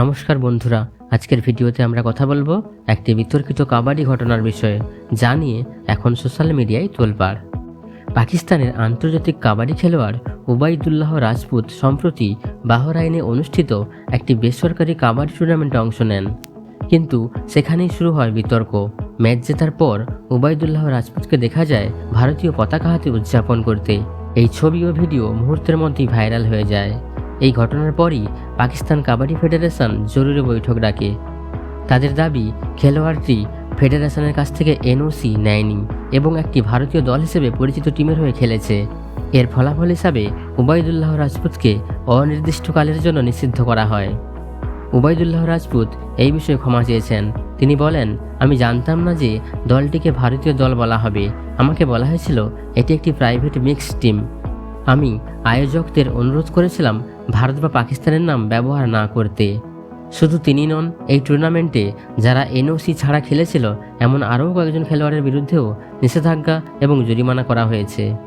নমস্কার বন্ধুরা, আজকের ভিডিওতে আমরা কথা বলব একটি বিতর্কিত কাবাডি ঘটনার বিষয়ে, যা নিয়ে এখন সোশ্যাল মিডিয়ায় তোলপাড়। পাকিস্তানের আন্তর্জাতিক কাবাডি খেলোয়াড় উবাইদুল্লাহ রাজপুত সম্প্রতি বাহরাইনে অনুষ্ঠিত একটি বেসরকারি কাবাডি টুর্নামেন্টে অংশ নেন। কিন্তু সেখানেই শুরু হয় বিতর্ক। ম্যাচ জেতার পর উবাইদুল্লাহ রাজপুতকে দেখা যায় ভারতীয় পতাকা হাতে উদযাপন করতে। এই ছবি ও ভিডিও মুহূর্তের মধ্যেই ভাইরাল হয়ে যায়। এই ঘটনার পরই পাকিস্তান কাবাডি ফেডারেশন জরুরি বৈঠক ডাকে। তাদের দাবি, খেলোয়াড়টি ফেডারেশনের কাছ থেকে এনওসি নেয়নি এবং একটি ভারতীয় দল হিসেবে পরিচিত টিমের হয়ে খেলেছে। এর ফলাফল হিসাবে উবায়দুল্লাহ রাজপুতকে অনির্দিষ্টকালের জন্য নিষিদ্ধ করা হয়। উবাইদুল্লাহ রাজপুত এই বিষয়ে ক্ষমা চেয়েছেন। তিনি বলেন, আমি জানতাম না যে দলটিকে ভারতীয় দল বলা হবে। আমাকে বলা হয়েছিল, এটি একটি প্রাইভেট মিক্স টিম। আমি আয়োজকদের অনুরোধ করেছিলাম ভারত বা পাকিস্তানের নাম ব্যবহার না করতে। শুধু তিনি নন, এই টুর্নামেন্টে যারা এনওসি ছাড়া খেলেছিল, এমন আরও কয়েকজন খেলোয়াড়ের বিরুদ্ধেও নিষেধাজ্ঞা এবং জরিমানা করা হয়েছে।